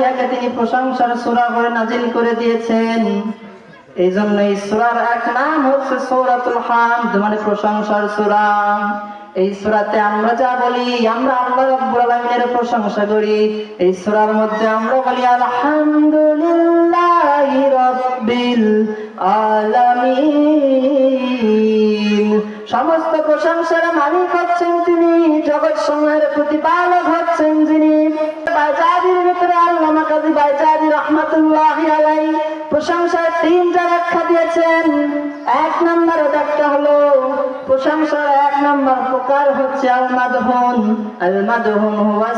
ইহাকে তিনি প্রশংসার সূরা করে নাজিল করে দিয়েছেন। এই জন্য এই সূরার এক নাম হচ্ছে সূরাতুল হামদ মানে প্রশংসার সূরা। এই সূরাতে আমরা যা বলি, আমরা আল্লাহ রাব্বুল আলামিনের প্রশংসা করি। এই সূরার মধ্যে আমরা বলি, আলহামদুলিল্লাহি রাব্বিল আলামিন। সমস্ত প্রশংসার মালিক হচ্ছেন তিনি, জগৎ সমূহের প্রতিপালক হচ্ছেন যিনি। বাইজাদির ভিতরে আল্লামা কাজী বাইজাদি রহমতুল্লাহ আলাই প্রশংসার তিনটা ব্যাখ্যা দিয়েছেন। এক নম্বর ব্যাখ্যা হলো, প্রশংসার নম্বর প্রকার হচ্ছে আল মাদহুন আল মাদহুন হুয়া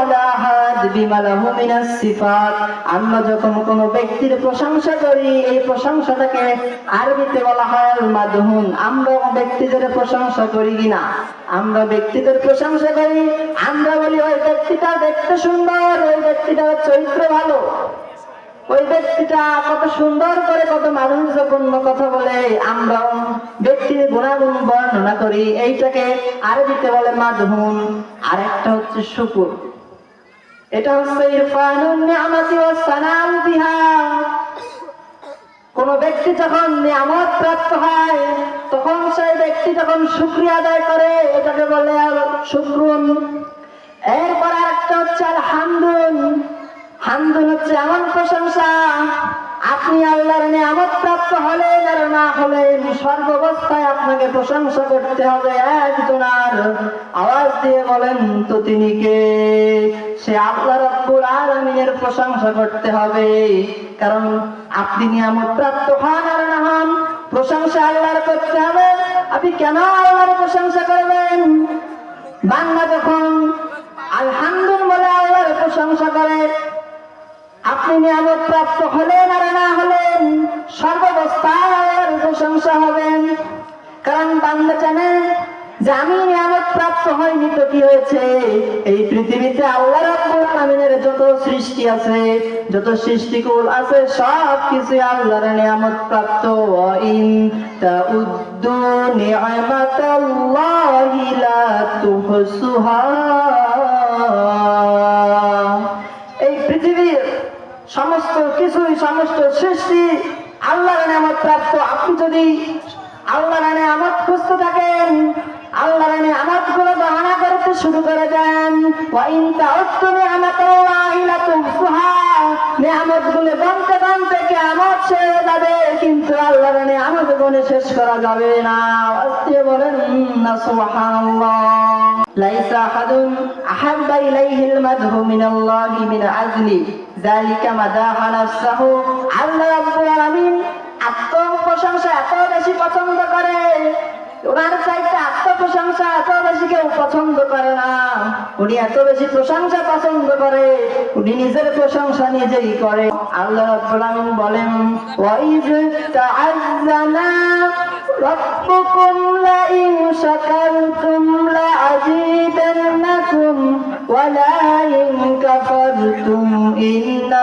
আলা হাদ বিমা মিনাস সিফাত। আমরা যখন কোনো ব্যক্তির প্রশংসা করি, এই প্রশংসাটাকে আরবিতে বলা হয় আল মাদহুন আমরা ব্যক্তিদের প্রশংসা করি কিনা? আমরা ব্যক্তিদের প্রশংসা করি, আমরা বলি, ওই ব্যক্তিটা দেখতে সুন্দর, ওই ব্যক্তিটার চরিত্র ভালো। ওই ব্যক্তিটা কত সুন্দর করে কত মানুষপূর্ণ কথা বলে। আমরা ব্যক্তির গুণাগুণ করি, এইটাকে আরবিতে বলে মাধুন আর একটা হচ্ছে শুকুর। এটা হচ্ছে ইরফানুন নিয়ামাতি ওয়াস সানাউ বিহা। কোন ব্যক্তি যখন নিয়ামত প্রাপ্ত হয়, তখন সেই ব্যক্তি যখন শুক্রিয়া আদায় করে, এটাকে বলে আর শুক্রুন। এরপর আরেকটা হচ্ছে আর হামদুন। হামদুন হচ্ছে এমন প্রশংসা, আপনি আল্লাহর নিয়ামত প্রাপ্ত হলেন আর না হলেন, সর্বাবস্থায় আপনাকে প্রশংসা করতে হবে একজনার আওয়াজ দিয়ে বলেন, তো তিনি কে? সে আল্লাহ রব্বুল আলামিনের প্রশংসা করতে হবে। কারণ আপনি নিয়ামত প্রাপ্ত হন আর না হন, প্রশংসা আল্লাহর করতে হবে। আপনি কেন আল্লাহর প্রশংসা করবেন? বাংলা যখন আলহামদুল বলে আল্লাহর প্রশংসা করে, আপনি নিয়ামত প্রাপ্ত হলেন আর না হলেন সর্বাবস্থায় আল্লাহর প্রশংসা হবেন। কারণ বাংলা জানেন যে আমি নিয়ামত প্রাপ্ত হয়নি তো কি হয়েছে? এই পৃথিবীতে আল্লাহ রাব্বুল যত সৃষ্টি আছে, যত সৃষ্টিকুল আছে সব কিছু আল্লাহর নিয়ামত প্রাপ্ত। ইন তাউদ্দু নি'মাতাল্লাহি লা তুহসুহা। এই পৃথিবীর সমস্ত কিছুই, সমস্ত সৃষ্টি আল্লাহর নামত প্রাপ্ত। আপনি যদি আল্লাহর নামত খুঁজতে থাকেন আল্লাহর নামত গুলো বাহানা করতে শুরু করে দেন ওয়াইন তাউত্তু নি'মাতাল্লাহি লা তুহসুহা নিয়ামত গুলো গনতে গনতে কিয়ামত ছেড়ে যাবে কিন্তু আল্লাহর নিয়ামত গুলো শেষ করা যাবে না আস্তে বলেন না সুবহানাল্লাহ ليس أحد أحب إليه المدح من الله من عزل ذلك مداح نفسه আল্লাহ রাব্বুল আলামিন আত্মপ্রশংসা এত বেশি পছন্দ করে ওনার চাইতে আত্মপ্রশংসা এত বেশি কেউ পছন্দ করে না উনি এত বেশি প্রশংসা পছন্দ করে উনি নিজের প্রশংসা নিজেই করে আল্লাহ রাব্বুল আলামিন বলেন ওয়াইজ তাআজ্জানা ربكم لئن شكرتم لأزيدنكم ولئن كفرتم إن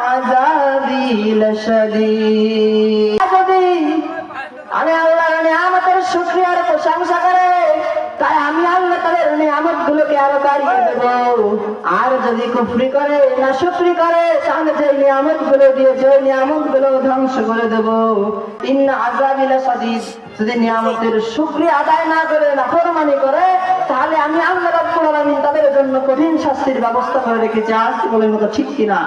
عذابي لشديد আল্লাহ তাদের নিয়ামত গুলোকে আরও বাড়িয়ে দেব। আর যদি কুফরি করে না সুফরি করে, তাহলে যে নিয়ামতগুলো দিয়েছে, ওই নিয়ামতগুলো ধ্বংস করে দেব। ইন্না আজাবিলা সাদিদ যদি নিয়ামতের শুকরিয়া আদায় না করে না ফরমানি করে, তাহলে আমি আল্লাহ রাব্বুল আলামিন তাদের জন্য কঠিন শাস্তির ব্যবস্থা করে রেখেছি, আজ বলে মতো ঠিক কিনা?